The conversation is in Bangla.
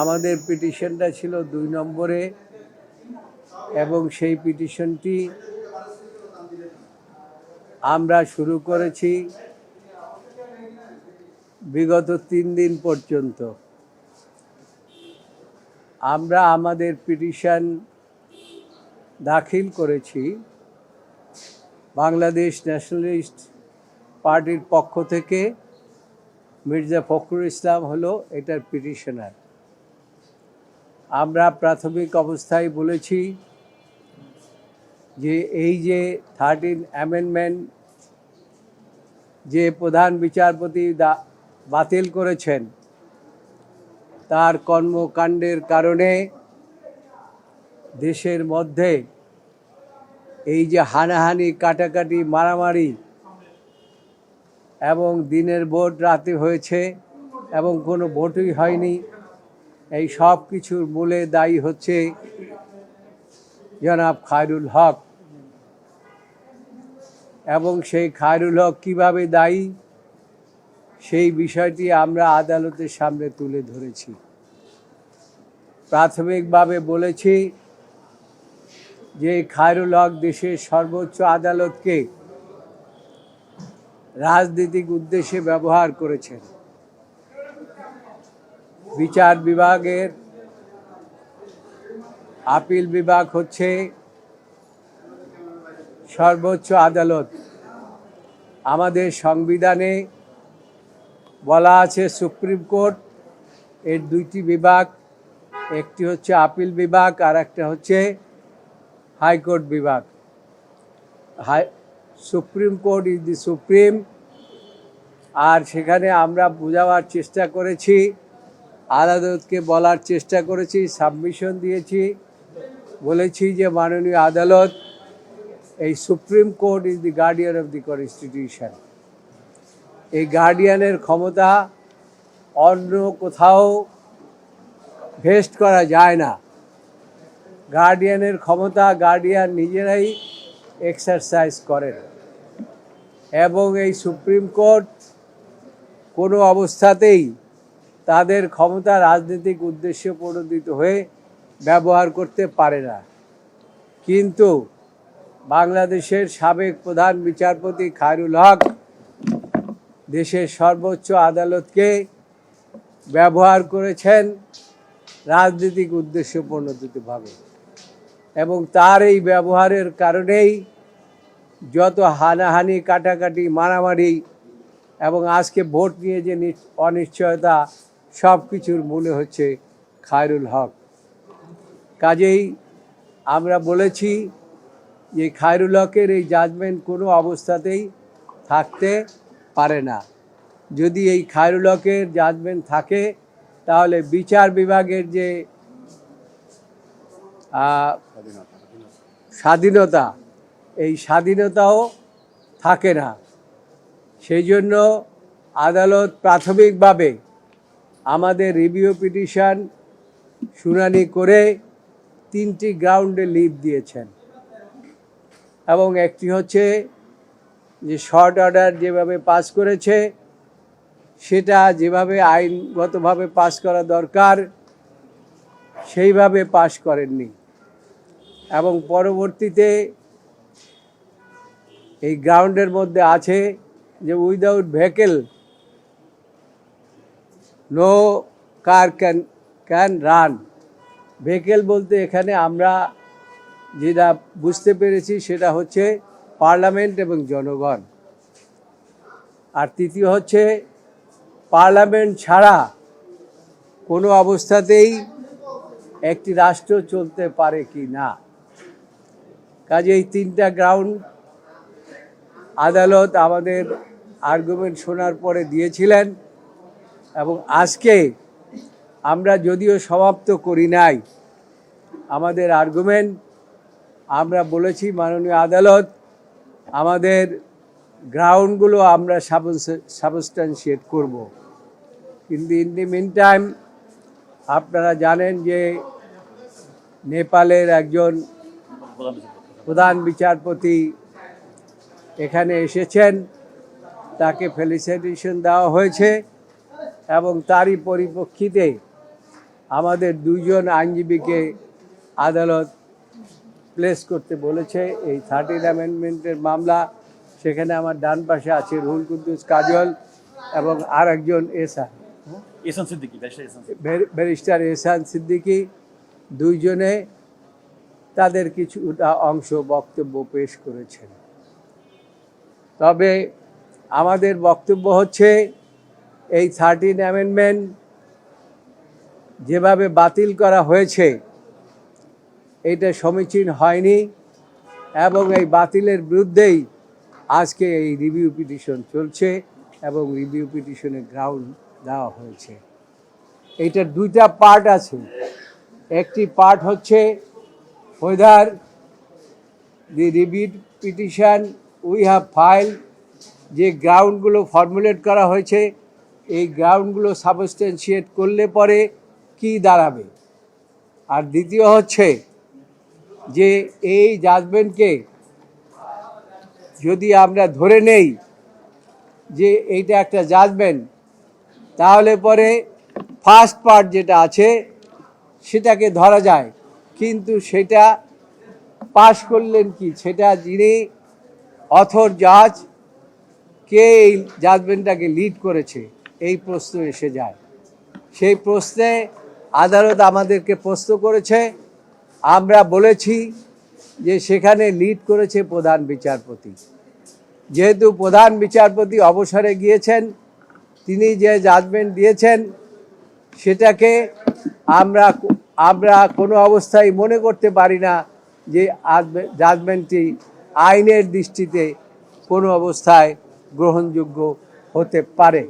আমাদের পিটিশনটা ছিল দুই নম্বরে এবং সেই পিটিশনটি আমরা শুরু করেছি বিগত তিন দিন পর্যন্ত। আমরা আমাদের পিটিশন দাখিল করেছি বাংলাদেশ ন্যাশনালিস্ট পার্টির পক্ষ থেকে। মির্জা ফখরুল ইসলাম হলো এটার পিটিশনার। আমরা প্রাথমিক অবস্থায় বলেছি যে এই যে থার্টিন অ্যামেন্ডমেন্ট যে প্রধান বিচারপতি বাতিল করেছেন, তার কর্মকাণ্ডের কারণে দেশের মধ্যে এই যে হানাহানি, কাটাকাটি, মারামারি এবং দিনের ভোট রাতে হয়েছে এবং কোনো ভোটই হয়নি। এই সব কিছুর মূলে দায়ী হচ্ছে জনাব খায়রুল হক। এবং সেই খায়রুল হক কীভাবে দায়ী, সেই বিষয়টি আমরা আদালতের সামনে তুলে ধরেছি। প্রাথমিকভাবে বলেছি যে খায়রুল হক দেশের সর্বোচ্চ আদালতকে রাজনৈতিক উদ্দেশ্যে ব্যবহার করেছেন। বিচার বিভাগের আপিল বিভাগ হচ্ছে সর্বোচ্চ আদালত। আমাদের সংবিধানে বলা আছে সুপ্রিম কোর্ট এর দুইটি বিভাগ, একটি হচ্ছে আপিল বিভাগ আর একটা হচ্ছে হাইকোর্ট বিভাগ। High, supreme court is the supreme আর সেখানে আমরা বোঝাবার চেষ্টা করেছি আদালতকে বলার চেষ্টা করেছি সাবমিশন দিয়েছি। বলেছি যে মাননীয় আদালত, এই supreme court is the guardian of the constitution এই গার্ডিয়ানের ক্ষমতা অন্য কোথাও ভেস্ট করা যায় না। গার্ডিয়ানের ক্ষমতা গার্ডিয়ান নিজেরাই এক্সারসাইজ করেন। এবং এই সুপ্রিম কোর্ট কোনো অবস্থাতেই তাদের ক্ষমতা রাজনৈতিক উদ্দেশ্যে প্রণোদিত হয়ে ব্যবহার করতে পারে না। কিন্তু বাংলাদেশের সাবেক প্রধান বিচারপতি খায়রুল হক দেশের সর্বোচ্চ আদালতকে ব্যবহার করেছেন রাজনৈতিক উদ্দেশ্য প্রণোদিতভাবে এবং তার এই ব্যবহারের কারণেই যত হানাহানি, কাটাকাটি, মারামারি এবং আজকে ভোট নিয়ে যে অনিশ্চয়তা সব কিছুর মূলে হচ্ছে খায়রুল হক। কাজেই আমরা বলেছি যে খায়রুল হকের এই জাজমেন্ট কোনো অবস্থাতেই থাকতে পারে না। যদি এই খায়রুল হকের জাজমেন্ট থাকে, তাহলে বিচার বিভাগের যে স্বাধীনতা, এই স্বাধীনতাও থাকে না। সেই জন্য আদালত প্রাথমিকভাবে আমাদের রিভিউ পিটিশন শুনানি করে তিনটি গ্রাউন্ডে লিভ দিয়েছেন। এবং একটি হচ্ছে যে শর্ট অর্ডার যেভাবে পাস করেছে, সেটা যেভাবে আইনগতভাবে পাস করা দরকার, সেইভাবে পাস করেননি। এবং পরবর্তীতে এই গ্রাউন্ডের মধ্যে আছে যে without vehicle no car can can run. Vehicle বলতে এখানে আমরা যেটা বুঝতে পেরেছি সেটা হচ্ছে পার্লামেন্ট এবং জনগণ। আর তৃতীয় হচ্ছে পার্লামেন্ট ছাড়া কোনো অবস্থাতেই একটি রাষ্ট্র চলতে পারে কি না। কাজে এই তিনটা গ্রাউন্ড আদালত আমাদের আর্গুমেন্ট শোনার পরে দিয়েছিলেন। এবং আজকে আমরা যদিও সমাপ্ত করি নাই, আমাদের আর্গুমেন্ট আমরা বলেছি মাননীয় আদালত আমাদের গ্রাউন্ডগুলো আমরা সাবস্টান্সিয়েট করব। কিন্তু ইন দি মিন টাইম আপনারা জানেন যে নেপালের একজন প্রধান বিচারপতি এখানে এসেছেন, তাকে ফেলিসিটেশন দেওয়া হয়েছে। এবং তারই পরিপ্রেক্ষিতে আমাদের দুইজন আইনজীবীকে আদালত প্লেস করতে বলেছে। এই থার্টিন অ্যামেন্ডমেন্টের মামলা সেখানে আমার ডান পাশে আছে রুহুল কুদ্দুস কাজল এবং আর। একজন এসা এসান সিদ্দিকি। ব্যারিস্টার এসান সিদ্দিকী দুইজনে তাদের কিছুটা অংশ বক্তব্য পেশ করেছেন। তবে আমাদের বক্তব্য হচ্ছে এই থার্টিন অ্যামেন্ডমেন্ট যেভাবে বাতিল করা হয়েছে, এটা সমীচীন হয়নি এবং এই বাতিলের বিরুদ্ধেই আজকে এই রিভিউ পিটিশন চলছে এবং রিভিউ পিটিশনের গ্রাউন্ড দেওয়া হয়েছে। এইটার দুইটা পার্ট আছে। একটি পার্ট হচ্ছে whether the review petition, we have file যে গ্রাউন্ডগুলো ফর্মুলেট করা হয়েছে এই গ্রাউন্ডগুলো সাবস্টেন্সিয়েট করলে পরে কি দাঁড়াবে? আর দ্বিতীয় হচ্ছে যে এই জাজমেন্টকে যদি আমরা ধরে নেই যে এইটা একটা জাজমেন্ট তাহলে পরে ফার্স্ট পার্ট যেটা আছে সেটাকে ধরা যায়। কিন্তু সেটা পাশ করলেন কি? সেটা যিনি অথর জাজ কে এই জাজমেন্টটাকে লিড করেছে? এই প্রশ্ন এসে যায়। সেই প্রশ্নে আদালত আমাদেরকে প্রশ্ন করেছে। আমরা বলেছি যে সেখানে লিড করেছে প্রধান বিচারপতি। যেহেতু প্রধান বিচারপতি অবসরে গিয়েছেন, তিনি যে জাজমেন্ট দিয়েছেন, সেটাকে আমরা আমরা কোনো অবস্থায় মনে করতে পারি না যে জাজমেন্টটি আইনের দৃষ্টিতে কোনো অবস্থায় গ্রহণযোগ্য হতে পারে।